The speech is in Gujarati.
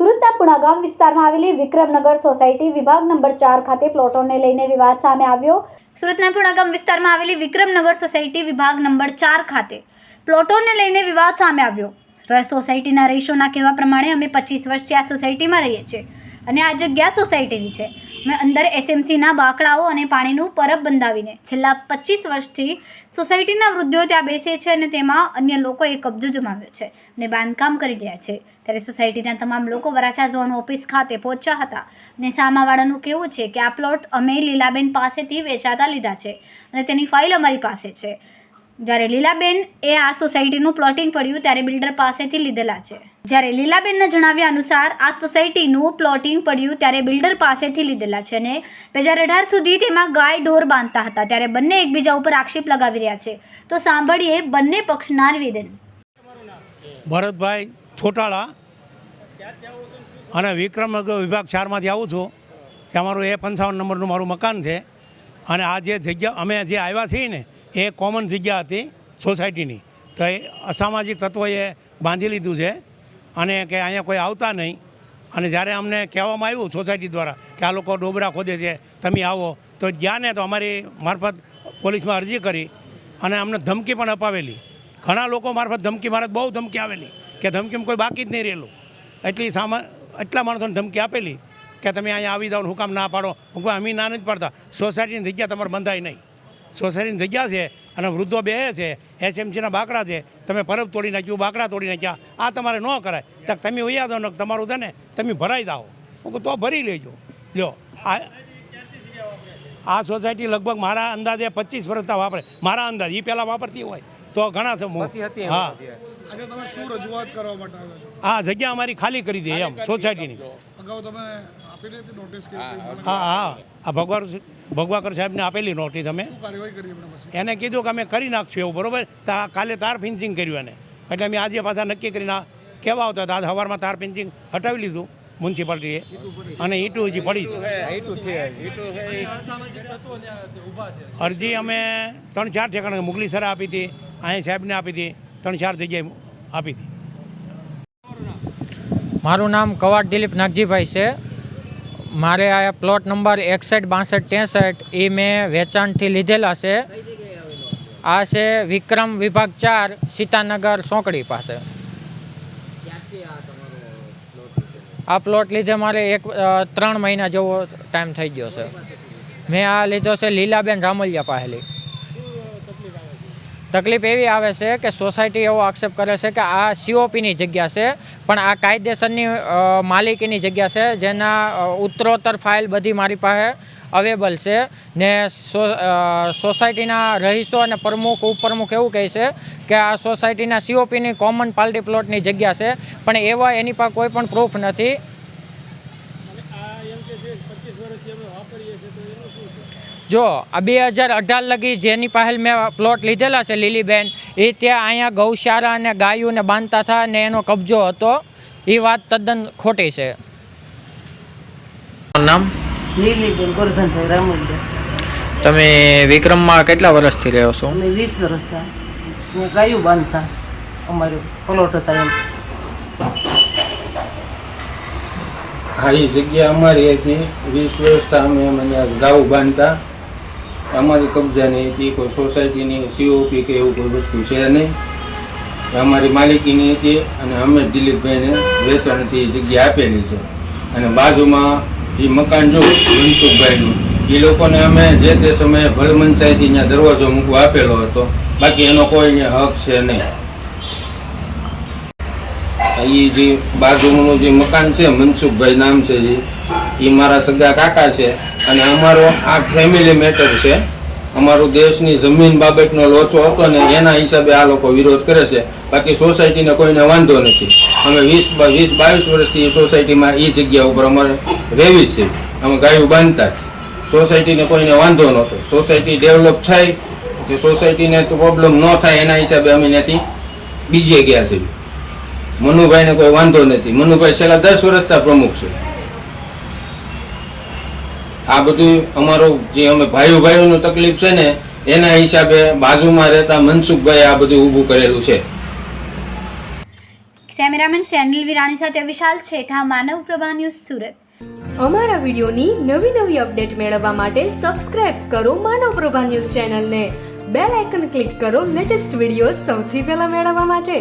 સુરતના પુણાગામ વિસ્તારમાં આવેલી વિક્રમનગર સોસાયટી વિભાગ નંબર ચાર ખાતે પ્લોટોને લઈને વિવાદ સામે આવ્યો. સુરતના પુણાગામ વિસ્તારમાં આવેલી વિક્રમનગર સોસાયટી વિભાગ નંબર ચાર ખાતે પ્લોટોને લઈને વિવાદ સામે આવ્યો. સોસાયટીના રહીશોના કહેવા પ્રમાણે અમે પચીસ વર્ષથી આ સોસાયટીમાં રહીએ છીએ અને આ જગ્યા સોસાયટીની છે. અંદર એસએમસીના બાકડાઓ અને પાણીનું પરબ બંધાવીને છેલ્લા પચીસ વર્ષથી સોસાયટીના વૃદ્ધો ત્યાં બેસે છે અને તેમાં અન્ય લોકોએ કબજો જમાવ્યો છે અને બાંધકામ કરી રહ્યા છે. ત્યારે સોસાયટીના તમામ લોકો વરાછા ઝોન ઓફિસ ખાતે પહોંચ્યા હતા અને સામાવાળાનું કહેવું છે કે આ પ્લોટ અમે લીલાબેન પાસેથી વેચાતા લીધા છે અને તેની ફાઇલ અમારી પાસે છે. જ્યારે લીલાબેન એ આ સોસાયટીનું પ્લોટિંગ પડ્યું ત્યારે બિલ્ડર પાસેથી લીધેલા છે. જ્યારે લીલાબેનના જણાવ્યા અનુસાર આ સોસાયટીનું પ્લોટિંગ પડ્યું ત્યારે બિલ્ડર પાસેથી લીધેલા છે અને બે હજાર અઢાર સુધી તેમાં ગાય ઢોર બાંધતા હતા. ત્યારે બંને એકબીજા ઉપર આક્ષેપ લગાવી રહ્યા છે. તો સાંભળીએ બંને પક્ષના નિવેદન. ભરતભાઈ છોટાળા અને વિક્રમ વિભાગ ચારમાંથી આવું છું. ત્યાં મારું એ પંચાવન નંબરનું મારું મકાન છે. અને આ જે જગ્યા અમે જે આવ્યા છીએ ને એ કોમન જગ્યા હતી સોસાયટીની. તો એ અસામાજિક તત્વોએ બાંધી લીધું છે અને કે અહીંયા કોઈ આવતા નહીં. અને જ્યારે અમને કહેવામાં આવ્યું સોસાયટી દ્વારા કે આ લોકો ડોબરા ખોદે છે, તમે આવો, તો જ્યાં ને તો અમારી મારફત પોલીસમાં અરજી કરી અને અમને ધમકી પણ અપાવેલી. ઘણા લોકો મારફત ધમકી, મારે બહુ ધમકી આવેલી કે ધમકીમાં કોઈ બાકી જ નહીં રહેલું. એટલી સામા, એટલા માણસોને ધમકી આપેલી કે તમે અહીંયા આવી દો હુકામ ના પાડો. હું કહું, અમે ના નથી પાડતા. સોસાયટીની જગ્યા તમારે બંધાય નહીં. સોસાયટીની જગ્યા છે અને વૃદ્ધો બે છે એસએમસીના બાકડા છે તમે પરબ તોડી નાખ્યું બાકડા તોડી નાખ્યા આ તમારે ન કરાય. તો તમે વૈયા દો ને તમારું છે ને તમે ભરાઈ દાઓ હું તો ભરી લેજો. લ્યો આ આ સોસાયટી લગભગ મારા અંદાજે પચીસ વર્ષતા વાપરે. મારા અંદાજ એ પહેલાં વાપરતી હોય. તો ઘણા છે હા. આજે તમે શું રજૂઆત કરવા માટે આવ્યા છો? આ જગ્યા અમારી ખાલી કરી દે એમ સોસાયટીની. અગાઉ તમે આપેલી હતી નોટિસ કે હા હા આ ભગવાન ભગવાકર સાહેબને આપેલી નોટિસ અમે. એને કીધું કે અમે કરી નાખશું એવું બરોબર? કાલે તાર ફિન્સિંગ કર્યું એને. એટલે અમે આજે પાછા નક્કી કરીને આ કહેવા આવતા હતા? આજ સવારમાં તાર ફિન્સિંગ હટાવી લીધું મ્યુનિસિપાલિટીએ અને ઈટું હજી પડી અરજી અમે ત્રણ ચાર ઠેકાણે મુગલી સર આપી હતી અહીંયા સાહેબને આપી હતી ત્રણ ચાર જગ્યાએ આપી હતી. મારું નામ કવાડ દિલીપ નાગજીભાઈ છે. મારે આ પ્લોટ નંબર એકસઠ, બાસઠ, ત્રેસઠ એ મેં વેચાણથી લીધેલા છે. આ છે વિક્રમ વિભાગ ચાર, સીતાનગર, સોંકડી પાસે. આ પ્લોટ લીધે મારે એક ત્રણ મહિના જેવો ટાઈમ થઈ ગયો છે. મેં આ લીધો છે લીલાબેન રામલિયા પાસેલી તકલીફ એવી આવે છે કે સોસાયટી એવો આક્ષેપ કરે છે કે આ સીઓપીની જગ્યા છે, પણ આ કાયદેસરની માલિકીની જગ્યા છે, જેના ઉત્તરોત્તર ફાઇલ બધી મારી પાસે અવેલેબલ છે. ને સોસાયટીના રહીશો અને પ્રમુખ, ઉપપ્રમુખ એવું કહે છે કે આ સોસાયટીના સીઓપીની કોમન પાર્ટી પ્લોટની જગ્યા છે, પણ એવા એની પાસે કોઈ પણ પ્રૂફ નથી. જો આ બે હજાર અઢાર લગી જેની પાસે મેં પ્લોટ લીધેલા છે લીલીબેન એ ત્યાં અહીંયા ગૌશાળા અને ગાયોને બાંધતા હતા અને એનો કબજો હતો. એ વાત તદ્દન ખોટી છે. નામ? લીલીબેન ગોરધનભાઈ રામુલિયા. તમે વિક્રમમાં કેટલા વર્ષથી રહ્યો છો? અમે વીસ વર્ષ થયા. ને ગાયું બાંધતા. અમારે પ્લોટ હતા એમ. હા એ જગ્યા અમારી હતી. વીસ વર્ષથી અમે મને ગાઉ બાંધતા. અમારી કબજાની હતી કોઈ સોસાયટીની સીઓપી કે એવું કોઈ વસ્તુ છે નહીં. અમારી માલિકીની હતી અને અમે દિલીપભાઈને વેચાણથી જગ્યા આપેલી છે. અને બાજુમાં જે મકાન જો, મનસુખભાઈનું, એ લોકોને અમે જે તે સમયે ભલે ત્યાં દરવાજો મૂકવા આપેલો હતો. બાકી એનો કોઈ હક છે નહીં. એ જે બાજુનું જે મકાન છે, મનસુખભાઈ નામ છે જે. એ મારા સગા કાકા છે અને અમારો આ ફેમિલી મેટર છે. અમારું દેશની જમીન બાબતનો લોચો હતો ને એના હિસાબે આ લોકો વિરોધ કરે છે. બાકી સોસાયટીને કોઈને વાંધો નથી. અમે વીસ વીસ બાવીસ વર્ષથી એ સોસાયટીમાં એ જગ્યા ઉપર અમારે રહેવી છે. અમે ગાયું બાંધતા સોસાયટીને કોઈને વાંધો નહોતો. સોસાયટી ડેવલપ થાય. કે સોસાયટીને પ્રોબ્લેમ ન થાય એના હિસાબે અમે ત્યાંથી બીજે ગયા છીએ. મનુભાઈને કોઈ વાંધો નથી. મનુભાઈ છેલ્લા દસ વર્ષના પ્રમુખ છે. આ બધું અમારો જે અમે ભાઈઓ ભાઈઓનું તકલીફ છે ને એના હિસાબે બાજુમાં રહેતા મનસુખભાઈ આ બધું ઊભું કરેલું છે. કેમેરામેન સેન્ડલ વિરાણી સાથે વિશાલ છેઠા માનવ પ્રભા ન્યૂઝ સુરત. અમારા વિડીયોની નવી નવી અપડેટ મેળવવા માટે સબસ્ક્રાઇબ કરો માનવ પ્રભા ન્યૂઝ ચેનલને. બેલ આઇકન ક્લિક કરો લેટેસ્ટ વીડિયો સૌથી પહેલા મેળવવા માટે.